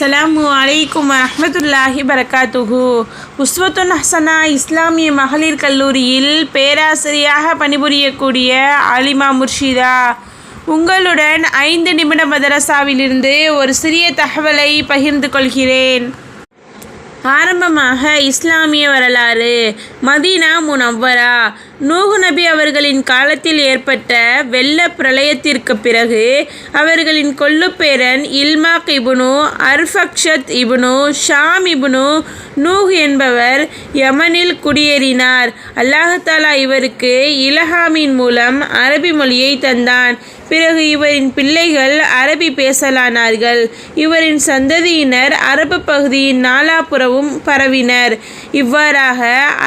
அஸ்ஸலாமு அலைக்கும் வரஹ்மத்துல்லாஹி பரக்காத்துஹு உஸ்வத்துன் ஹசனா இஸ்லாமிய மகளிர் கல்லூரியில் பேராசிரியாக பணிபுரியக்கூடிய அலிமா முர்ஷிதா உங்களுடன் ஐந்து நிமிட மதரசாவிலிருந்து ஒரு சிறிய தகவலை பகிர்ந்து கொள்கிறேன். ஆரம்பமாக இஸ்லாமிய வரலாறு மதீனா முனவ்வரா. நூகு நபி அவர்களின் காலத்தில் ஏற்பட்ட வெள்ள பிரளயத்திற்கு பிறகு அவர்களின் கொள்ளுப்பேரன் இல்மாக் இபுனு அர்ஃபக்ஷத் இபுனு ஷாம் இபுனு நூஹ் என்பவர் யமனில் குடியேறினார். அல்லாஹாலா இவருக்கு இலஹாமின் மூலம் அரபி மொழியை தந்தான். பிறகு இவரின் பிள்ளைகள் அரபி பேசலானார்கள். இவரின் சந்ததியினர் அரபு பகுதியின் நாலாபுறவும் பரவினர். இவ்வாறாக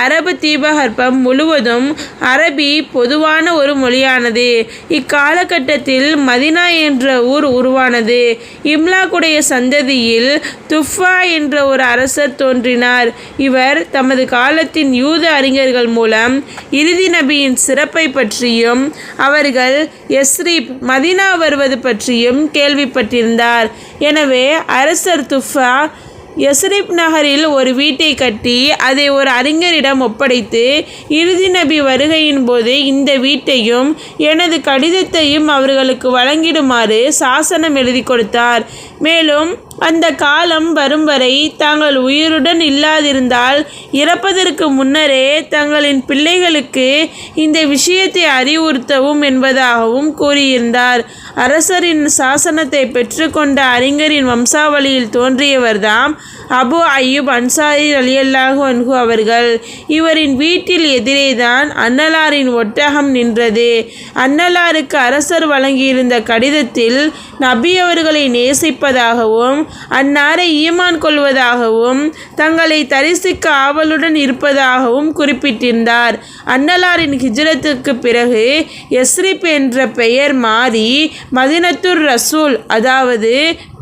அரபு தீபகற்பம் முழுவதும் அரபி பொதுவான ஒரு மொழியானது. இக்காலகட்டத்தில் மதினா என்ற ஊர் உருவானது. இம்லாக்குடைய சந்ததியில் துஃபா என்ற ஒரு அரசர் தோன்றினார். இவர் தமது காலத்தின் யூத அறிஞர்கள் மூலம் இறுதி நபியின் சிறப்பை பற்றியும் அவர்கள் எஸ்ரீப் மதினா வருவது பற்றியும் கேள்விப்பட்டிருந்தார். எனவே அரசர் துஃபா யசரிப் நகரில் ஒரு வீட்டை கட்டி அதை ஒரு அறிஞரிடம் ஒப்படைத்து இறுதி நபி வருகையின் போது இந்த வீட்டையும் எனது கடிதத்தையும் அவர்களுக்கு வழங்கிடுமாறு சாசனம் எழுதி கொடுத்தார். மேலும் அந்த காலம் வரும் வரை தாங்கள் உயிருடன் இல்லாதிருந்தால் இறப்பதற்கு முன்னரே தங்களின் பிள்ளைகளுக்கு இந்த விஷயத்தை அறிவுறுத்தவும் என்பதாகவும் கூறியிருந்தார். அரசரின் சாசனத்தை பெற்றுக்கொண்ட அறிஞரின் வம்சாவளியில் தோன்றியவர்தாம் அபு அய்யூப் அன்சாரி அலியல்லாஹு அன்ஹு அவர்கள். இவரின் வீட்டில் எதிரேதான் அன்னலாரின் ஒட்டகம் நின்றது. அன்னலாருக்கு அரசர் வழங்கியிருந்த கடிதத்தில் நபி அவர்களை நேசிப்பதாகவும் அன்னாரை ஈமான் கொள்வதாகவும் தங்களை தரிசிக்க ஆவலுடன் இருப்பதாகவும் குறிப்பிட்டிருந்தார். அன்னலாரின் ஹிஜ்ரத்துக்கு பிறகு எஸ்ரிப் என்ற பெயர் மாறி மதினத்துர் ரசூல் அதாவது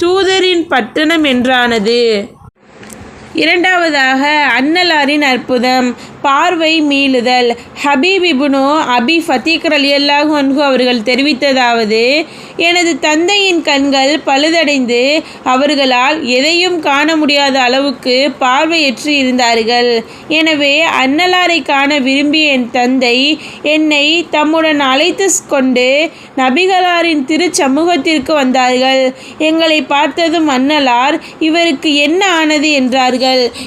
தூதரின் பட்டணம் என்றானது. இரண்டாவதாக அன்னலாரின் அற்புதம் பார்வை மீளுதல். ஹபீப் இபுனு அபி ஃபத்தீக் அலியல்லாஹு அன்ஹு அவர்கள் தெரிவித்ததாவது எனது தந்தையின் கண்கள் பழுதடைந்து அவர்களால் எதையும் காண முடியாத அளவுக்கு பார்வையற்று இருந்தார்கள். எனவே அன்னலாரை காண விரும்பிய என் தந்தை என்னை தம்முடன் அழைத்து கொண்டு நபிகளாரின் திருச்சமூகத்திற்கு வந்தார்கள். எங்களை பார்த்ததும் அன்னலார் இவருக்கு என்ன ஆனது? என்றார்கள்.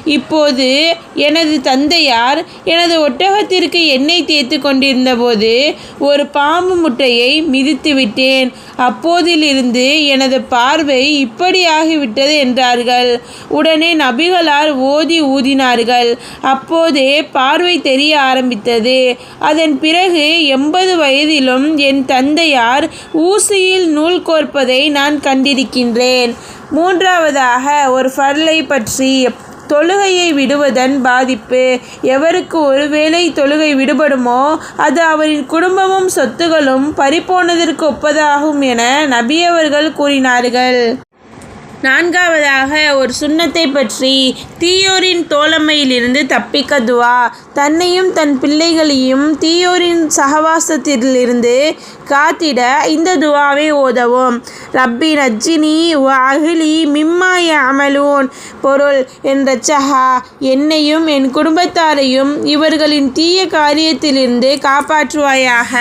இப்போது எனது தந்தையார் எனது ஒட்டகத்திற்கு எண்ணெய் தேய்த்து கொண்டிருந்தபோது ஒரு பாம்பு முட்டையை மிதித்து விட்டேன் அப்போதிலிருந்து எனது பார்வை இப்படியாகிவிட்டது என்றார்கள். உடனே நபிகளார் ஓதி ஊதினார்கள். அப்போதே பார்வை தெரிய ஆரம்பித்தது. அதன் பிறகு எண்பது வயதிலும் என் தந்தையார் ஊசியில் நூல் கோர்ப்பதை நான் கண்டிருக்கின்றேன். மூன்றாவதாக ஒரு ஃபர்லை பற்றி தொழுகையை விடுவதன் பாதிப்பு. எவருக்கு ஒருவேளை தொழுகை விடுபடுமோ அது அவரின் குடும்பமும் சொத்துகளும் பறிப்போனதற்கு ஒப்பதாகும் என நபியவர்கள் கூறினார்கள். நான்காவதாக ஒரு சுண்ணத்தை பற்றி தீயோரின் தோழமையிலிருந்து தப்பிக்க துவா. தன்னையும் தன் பிள்ளைகளையும் தீயோரின் சகவாசத்திலிருந்து காத்திட இந்த துவாவை ஓதவும். ரப்பி நஜ்ஜினி அகிலி மிம்மாய அமலூன் பொருள் என்ற சஹா. என்னையும் என் குடும்பத்தாரையும் இவர்களின் தீய காரியத்திலிருந்து காப்பாற்றுவாயாக.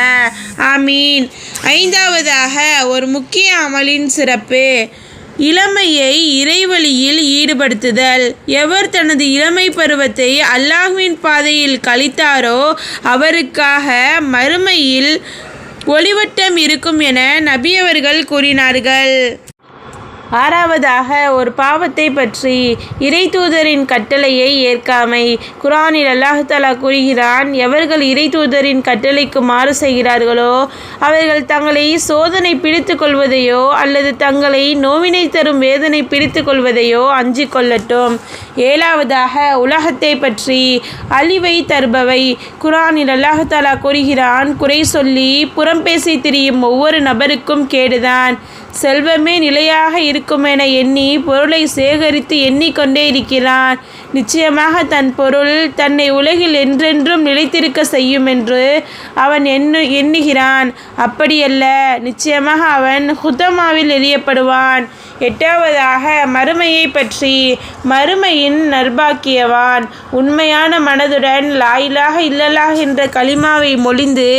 ஆமீன். ஐந்தாவதாக ஒரு முக்கிய அமலின் சிறப்பு. இளமையை இறைவழியில் ஈடுபடுத்துதல். எவர் தனது இளமை பருவத்தை அல்லாஹ்வின் பாதையில் கழித்தாரோ அவருக்காக மறுமையில் ஒளிவட்டம் இருக்கும் என நபியவர்கள் கூறினார்கள். ஆறாவதாக ஒரு பாவத்தை பற்றி இறை தூதரின் கட்டளையை ஏற்காமை. குரானில் அல்லாஹாலா கூறுகிறான் எவர்கள் இறை தூதரின் கட்டளைக்கு மாறு செய்கிறார்களோ அவர்கள் தங்களை சோதனை பிடித்து கொள்வதையோ அல்லது தங்களை நோவினை தரும் வேதனை பிடித்து கொள்வதையோ அஞ்சி கொள்ளட்டும். ஏழாவதாக உலகத்தை பற்றி அழிவை தருபவை. குரானில் அல்லாஹாலா கூறுகிறான் குறை சொல்லி புறம் பேசி திரியும் ஒவ்வொரு நபருக்கும் கேடுதான். செல்வமே நிலையாக இருக்குமென எண்ணி பொருளை சேகரித்து எண்ணிக்கொண்டே இருக்கிறான். நிச்சயமாக தன் பொருள் தன்னை உலகில் என்றென்றும் நிலைத்திருக்க செய்யும் என்று அவன் எண்ணு எண்ணுகிறான். அப்படியல்ல நிச்சயமாக அவன் ஹுதமாவில் எரியப்படுவான். எட்டாவதாக மறுமையை பற்றி மறுமையின் நர்பாக்கியவான் உண்மையான மனதுடன் லாயிலாக இல்லலாக என்ற களிமாவை மொழிந்து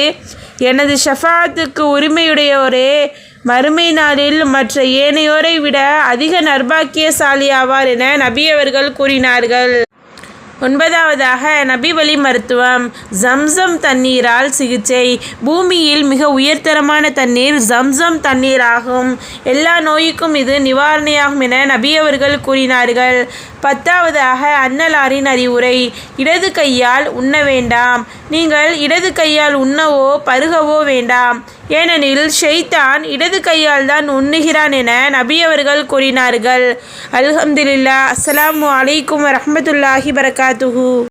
எனது ஷஃபாத்துக்கு உரிமையுடையோரே மறுமை நாளில் மற்ற ஏனையோரை விட அதிக நர்பாக்கியசாலி ஆவார் என நபியவர்கள் கூறினார்கள். ஒன்பதாவதாக நபிவழி மருத்துவம். ஜம்சம் தண்ணீரால் சிகிச்சை. பூமியில் மிக உயர்தரமான தண்ணீர் ஜம்சம் தண்ணீர் ஆகும் எல்லா நோய்க்கும் இது நிவாரணியாகும் என நபி அவர்கள் கூறினார்கள். பத்தாவதாக அன்னலாரின் அறிவுரை. இடது கையால் உண்ண வேண்டாம். நீங்கள் இடது கையால் உண்ணவோ பருகவோ வேண்டாம். ஏனெனில் ஷெய்தான் இடது கையால் தான் உண்ணுகிறான் என நபி அவர்கள் கூறினார்கள். அல்ஹம்துலில்லா அஸ்ஸலாமு அலைக்கும் வரஹ்மத்துல்லாஹி பரகாத்துஹு